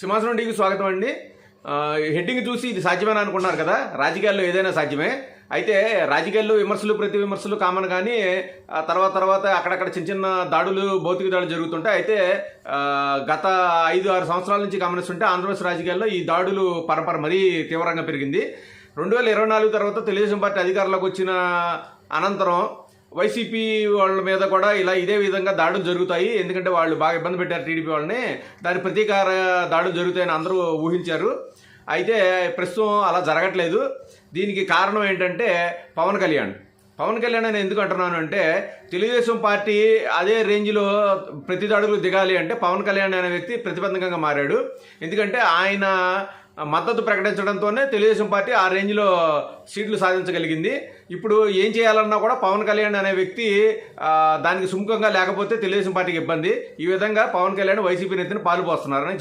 సింహాసనం టీవీకి స్వాగతం అండి. హెడ్డింగ్ చూసి ఇది సాధ్యమేనా అనుకున్నారు కదా? రాజకీయాల్లో ఏదైనా సాధ్యమే. అయితే రాజకీయాల్లో విమర్శలు ప్రతి విమర్శలు కామన్ కానీ తర్వాత తర్వాత అక్కడక్కడ చిన్న చిన్న దాడులు భౌతిక దాడులు జరుగుతుంటాయి. అయితే గత ఐదు ఆరు సంవత్సరాల నుంచి గమనిస్తుంటే ఆంధ్రప్రదేశ్ రాజకీయాల్లో ఈ దాడులు పరంపర మరీ తీవ్రంగా పెరిగింది. రెండు వేల ఇరవై నాలుగు తర్వాత తెలుగుదేశం పార్టీ అధికారంలోకి వచ్చిన అనంతరం వైసీపీ వాళ్ళ మీద కూడా ఇలా ఇదే విధంగా దాడులు జరుగుతాయి. ఎందుకంటే వాళ్ళు బాగా ఇబ్బంది పెట్టారు టీడీపీ వాళ్ళని. దాని ప్రతీకార దాడులు జరుగుతాయని అందరూ ఊహించారు. అయితే ప్రస్తుతం అలా జరగట్లేదు. దీనికి కారణం ఏంటంటే పవన్ కళ్యాణ్. పవన్ కళ్యాణ్ అని ఎందుకు అంటున్నాను అంటే తెలుగుదేశం పార్టీ అదే రేంజ్లో ప్రతి దాడులు దిగాలి అంటే పవన్ కళ్యాణ్ అనే వ్యక్తి ప్రతిబంధకంగా మారాడు. ఎందుకంటే ఆయన మద్దతు ప్రకటించడంతోనే తెలుగుదేశం పార్టీ ఆ రేంజ్లో సీట్లు సాధించగలిగింది. ఇప్పుడు ఏం చేయాలన్నా కూడా పవన్ కళ్యాణ్ అనే వ్యక్తి దానికి సుముఖంగా లేకపోతే తెలుగుదేశం పార్టీకి ఇబ్బంది. ఈ విధంగా పవన్ కళ్యాణ్ వైసీపీ నేతను పాలుపోస్తున్నారని